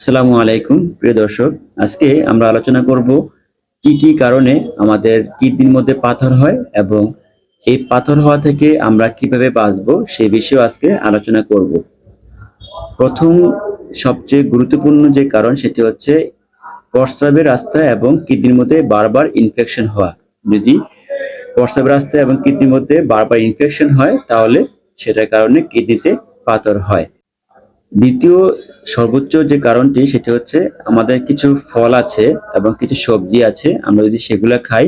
আসসালামু আলাইকুম, প্রিয় দর্শক। আজকে আমরা আলোচনা করব কি কি কারণে আমাদের কিডনির মধ্যে পাথর হয় এবং এই পাথর হওয়া থেকে আমরা কীভাবে বাঁচবো সে বিষয়ে আজকে আলোচনা করব। প্রথম সবচেয়ে গুরুত্বপূর্ণ যে কারণ সেটি হচ্ছে প্রস্রাবের রাস্তা এবং কিডনির মধ্যে বারবার ইনফেকশন হওয়া। যদি প্রস্রাবের রাস্তা এবং কিডনির মধ্যে বারবার ইনফেকশন হয়, তাহলে সেটার কারণে কিডনিতে পাথর হয়। দ্বিতীয় সর্বোচ্চ যে কারণটি সেটি হচ্ছে আমাদের কিছু ফল আছে এবং কিছু সবজি আছে। আমরা যদি সেগুলো খাই,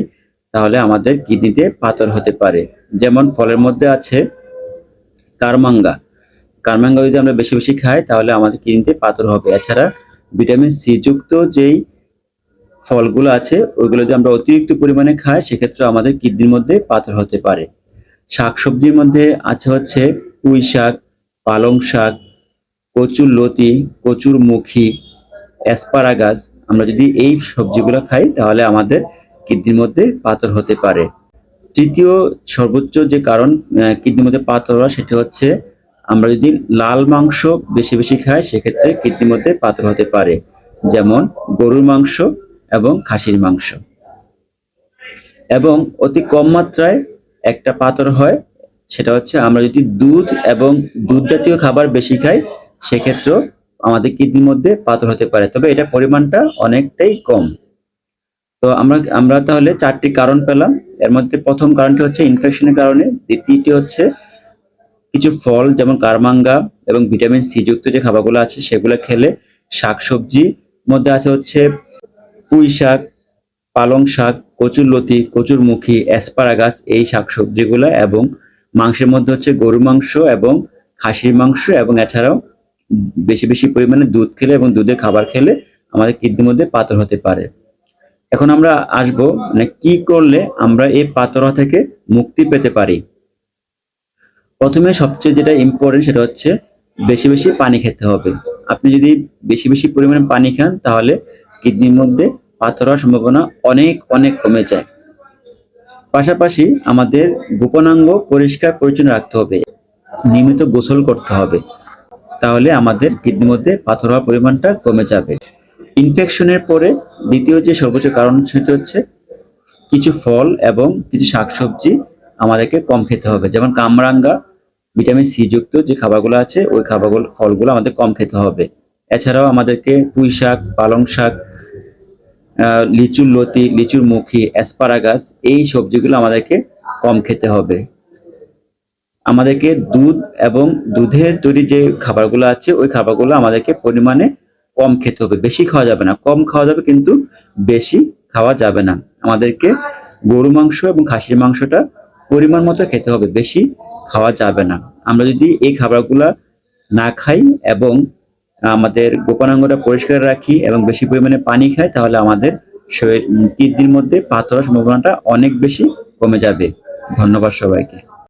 তাহলে আমাদের কিডনিতে পাথর হতে পারে। যেমন ফলের মধ্যে আছে কারমাঙ্গা। কারমাঙ্গা যদি আমরা বেশি বেশি খাই, তাহলে আমাদের কিডনিতে পাথর হবে। এছাড়া ভিটামিন সি যুক্ত যেই ফলগুলো আছে, ওইগুলো যদি আমরা অতিরিক্ত পরিমাণে খাই, সেক্ষেত্রে আমাদের কিডনির মধ্যে পাথর হতে পারে। শাকসবজির মধ্যে আছে হচ্ছে পুঁই শাক পালং শাক কচুর লতি, কচুর মুখী, অ্যাসপারাগাস, আমরা যদি এই সবজিগুলো খাই, তাহলে আমাদের কিডনির মধ্যে পাথর হতে পারে। তৃতীয় সর্বোচ্চ যে কারণ কিডনির মধ্যে পাথর হওয়া, সেটা হচ্ছে আমরা যদি লাল মাংস বেশি বেশি খাই, সেক্ষেত্রে কিডনির মধ্যে পাথর হতে পারে। যেমন গরুর মাংস এবং খাসির মাংস। এবং অতি কম মাত্রায় একটা পাথর হয়, সেটা হচ্ছে আমরা যদি দুধ এবং দুধ জাতীয় খাবার বেশি খাই সেক্ষেত্রেও আমাদের কিডনির মধ্যে পাথর হতে পারে। তবে এটা পরিমাণটা অনেকটাই কম। তো আমরা আমরা তাহলে চারটি কারণ পেলাম। এর মধ্যে প্রথম কারণটি হচ্ছে ইনফেকশনের কারণে। দ্বিতীয়টি হচ্ছে কিছু ফল যেমন কারমাঙ্গা এবং ভিটামিন সি যুক্ত যে খাবারগুলো আছে সেগুলো খেলে শাকসবজি মধ্যে আছে হচ্ছে পুঁই শাক, পালং শাক কচুরলতি কচুরমুখী অ্যাসপারাগাস এই শাকসবজিগুলো এবং মাংসের মধ্যে হচ্ছে গরু মাংস এবং খাসির মাংস এবং এছাড়াও বেশি বেশি পরিমাণে দুধ খেলে এবং দুধের খাবার খেলে আমাদের কিডনির মধ্যে পাথর হতে পারে। এখন আমরা আসব মানে কি করলে আমরা এই পাথর থেকে মুক্তি পেতে পারি? প্রথমে সবচেয়ে যেটা ইম্পর্টেন্ট সেটা হচ্ছে বেশি বেশি পানি খেতে হবে। আপনি যদি বেশি বেশি পরিমাণে পানি খান, তাহলে কিডনির মধ্যে পাথর হওয়ার সম্ভাবনা অনেক অনেক কমে যায়। পাশাপাশি আমাদের গোপনাঙ্গ পরিষ্কার পরিচ্ছন্ন রাখতে হবে। নিয়মিত গোসল করতে হবে। তাহলে আমাদের কিডনির মধ্যে পাথর হওয়ার পরিমাণটা কমে যাবে। ইনফেকশনের পরে দ্বিতীয় যে সর্বোচ্চ কারণ সেটি হচ্ছে কিছু ফল এবং কিছু শাকসবজি আমাদেরকে কম খেতে হবে। যেমন কামরাঙ্গা, ভিটামিন সি যুক্ত যে খাবারগুলো আছে, ওই খাবারগুলো, ফলগুলো আমাদের কম খেতে হবে। এছাড়াও আমাদেরকে পুঁই শাক, পালং শাক লিচুর লতি, লিচুর মুখী, অ্যাসপারাগাস, এই সবজিগুলো আমাদেরকে কম খেতে হবে। আমাদেরকে দুধ এবং দুধের তৈরি যে খাবারগুলো আছে, ওই খাবারগুলো আমাদেরকে পরিমাণে কম খেতে হবে। বেশি খাওয়া যাবে না। কম খাওয়া যাবে কিন্তু বেশি খাওয়া যাবে না। আমাদেরকে গরু মাংস এবং খাসির মাংসটা পরিমাণ মতো খেতে হবে। বেশি খাওয়া যাবে না। আমরা যদি এই খাবারগুলা না খাই এবং আমাদের গোপনাঙ্গটা পরিষ্কার রাখি এবং বেশি পরিমাণে পানি খাই, তাহলে আমাদের শরীর, তিন কিডনির মধ্যে পাথর হওয়ার সম্ভাবনাটা অনেক বেশি কমে যাবে। ধন্যবাদ সবাইকে।